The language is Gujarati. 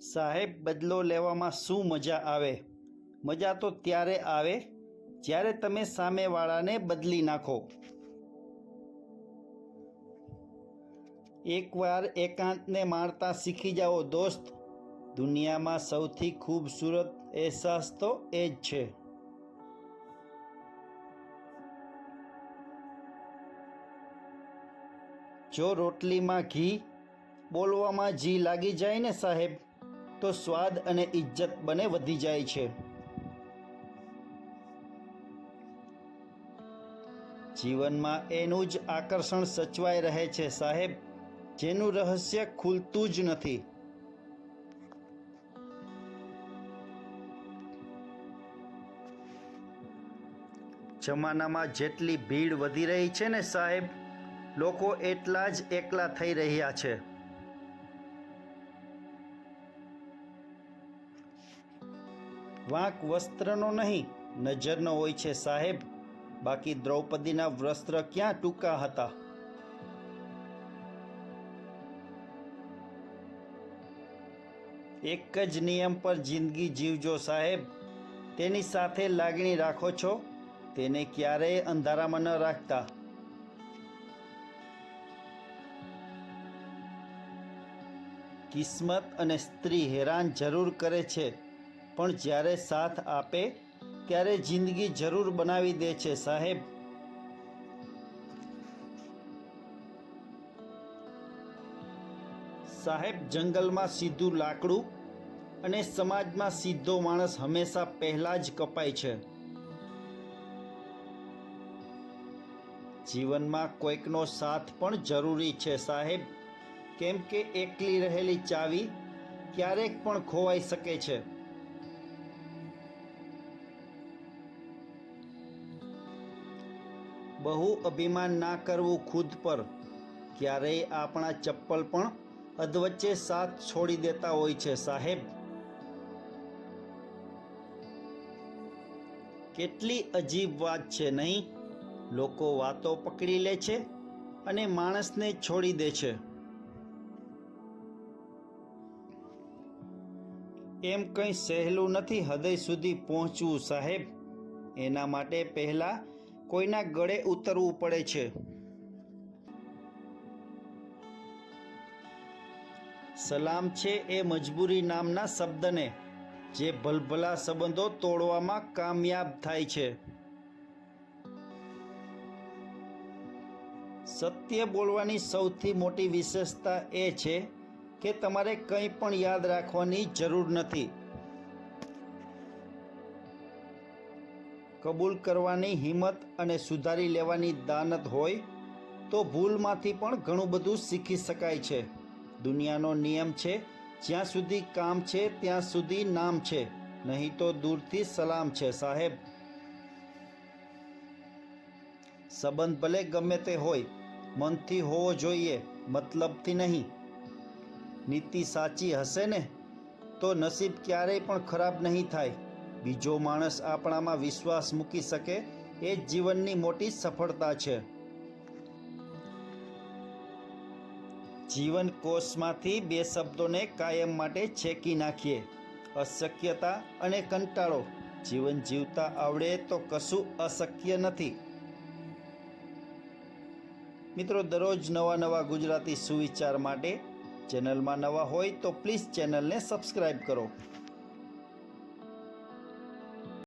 સાહેબ, બદલો લેવામાં શું મજા આવે? મજા તો ત્યારે આવે જ્યારે તમે સામેવાળાને બદલી નાખો. એકવાર એકાંતને માણતા શીખી જાઓ દોસ્ત. દુનિયામાં સૌથી ખૂબસૂરત અહેસાસ તો એ જ છે. જો રોટલીમાં ઘી બોલવામાં જી લાગી જાય ને સાહેબ? તો સ્વાદ અને ઇજ્જત બને વધી જાય છે. જીવનમાં એનું જ આકર્ષણ સચવાઈ રહે છે સાહેબ. જેનું રહસ્ય ખુલતું જ નથી. જમાનામાં જેટલી ભીડ વધી રહી છે ને સાહેબ, લોકો એટલા જ એકલા થઈ રહ્યા છે. વાંક વસ્ત્રનો નહીં, નજરનો હોય છે સાહેબ. બાકી દ્રૌપદીના વસ્ત્ર ક્યાં ટૂંકા હતા? એક જ નિયમ પર જિંદગી જીવજો સાહેબ. તેની સાથે લાગણી રાખો છો, તેને ક્યારેય અંધારામાં ન રાખતા. કિસ્મત અને સ્ત્રી હેરાન જરૂર કરે છે. પણ જ્યારે સાથ આપે, ત્યારે જિંદગી જરૂર બનાવી દે છે, સાહેબ. સાહેબ, જંગલમાં સીધું લાકડું અને સમાજમાં સીધો માણસ હંમેશા પહેલાં જ કપાય છે. જીવનમાં કોઈકનો સાથ પણ જરૂરી છે, સાહેબ. કેમ કે એકલી રહેલી ચાવી ક્યારેક પણ ખોવાઈ શકે છે. બહુ અભિમાન ના કરવું ખુદ પર. ક્યારેય આપણા ચપ્પલ પણ અધવચ્ચે સાથ છોડી દેતા હોય છે, સાહેબ. કેટલી અજીબ વાત છે, નહીં? લોકો વાતો પકડી લે છે અને માણસને છોડી દે છે. એમ કંઈ સહેલું નથી હૃદય સુધી પહોંચવું, સાહેબ. એના માટે પહેલાં કોઈના ગળે ઉતરવું પડે છે. સલામ છે એ મજબૂરી નામના શબ્દને, જે ભલભલા સંબંધો તોડવામાં કામયાબ થાય છે. સત્ય બોલવાની સૌથી મોટી વિશેષતા એ છે કે તમારે કંઈ પણ યાદ રાખવાની જરૂર નથી. કબૂલ કરવાની હિંમત અને સુધારી લેવાની દાનત હોય, તો ભૂલમાંથી પણ ઘણું બધું શીખી શકાય છે. દુનિયાનો નિયમ છે, જ્યાં સુધી કામ છે, ત્યાં સુધી નામ છે, નહીં તો દૂરથી સલામ છે, સાહેબ. સંબંધ ભલે ગમે તે હોય, મનથી હોવો જોઈએ, મતલબથી નહીં. નીતિ સાચી હશે ને, તો નસીબ ક્યારેય પણ ખરાબ નહીં થાય. બીજો માણસ આપણામાં વિશ્વાસ મૂકી શકે એ જ જીવનની મોટી સફળતા છે. જીવન કોષમાંથી બે શબ્દોને કાયમ માટે છેકી નાખીએ. અશક્યતા અને કંટાળો. જીવન જીવતા આવડે તો કશું અશક્ય નથી. મિત્રો, દરરોજ નવા નવા ગુજરાતી સુવિચાર માટે ચેનલમાં નવા હોય તો પ્લીઝ ચેનલને સબસ્ક્રાઈબ કરો.